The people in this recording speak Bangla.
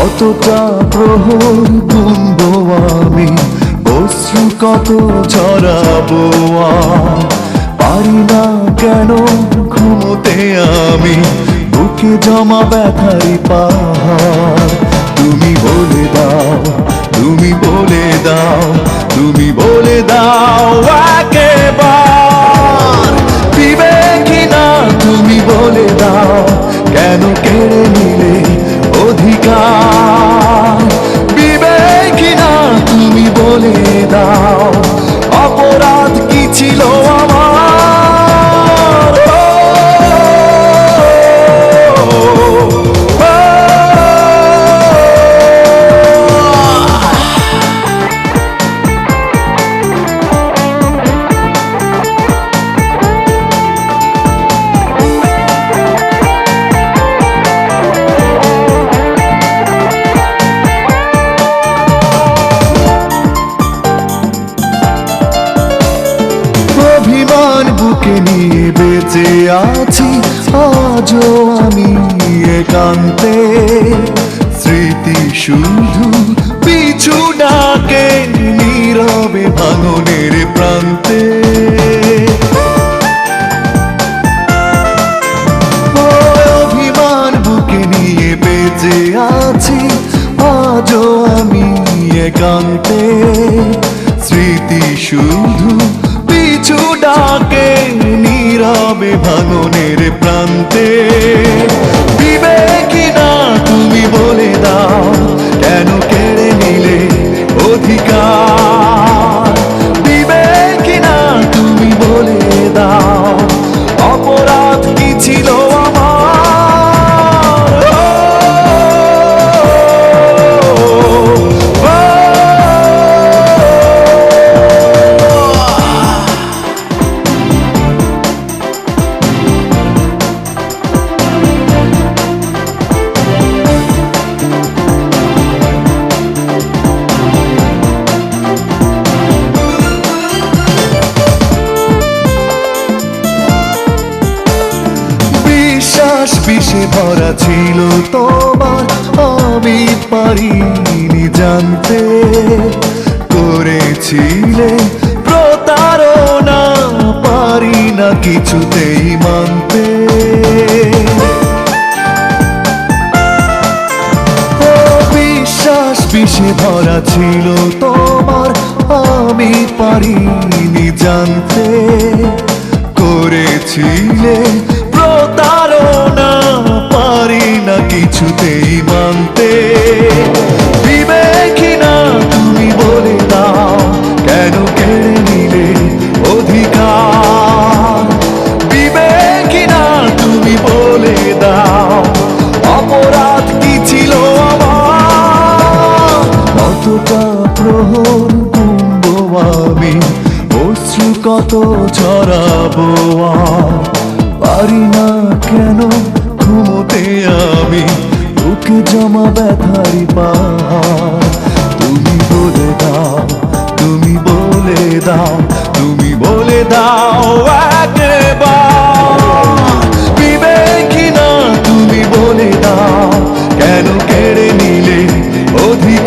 কতটা প্রহর গুনবো আমি, অশ্রু কত ছড়াবো পারি না কেন ঘুমোতে আমি, বুকে জমা ব্যথারি পাহাড়। তুমি বলে দাও, তুমি বলে দাও, তুমি বলে দাও একেবার। বিবেকি না, তুমি বলে দাও, কেন বেঁচে আছি, আজও আমি একান্তে স্মৃতি শুধু পিছু ডাকে, নীরবে ভাঙনের প্রান্তে। অভিমান বুকে নিয়ে বেঁচে আছি, আজও আমি একান্তে স্মৃতি শুধু পিছু ডাকে নীরবে ভাঙনের প্রান্তে। বিবেকি না তুমি ভরা ছিল তোমার, আমি পারিনি জানতে। করেছিলে প্রতারণা, পারি না কিছুতেই মানতে। বিশ্বাস বিষে ভরা ছিল তোমার, আমি পারিনি জানতে। করেছিলে প্রতারণা পারি না কিছুতেই মানতে বিবেকি না, তুমি বলে দাও, কেন কেড়ে নিলে অধিকার? বিবেকি না, তুমি বলে দাও, অপরাধ কি ছিল কতটা প্রহর গুনবো আমি, অশ্রু কত ছড়াবো পারি না কেন ঘুমোতে আমি, বুকে জমা ব্যথারি পা তুমি বলে দাও, তুমি বলে দাও, তুমি বলে দাও বিবেকি না, তুমি বলে দাও, কেন কেড়ে নিলে অধিক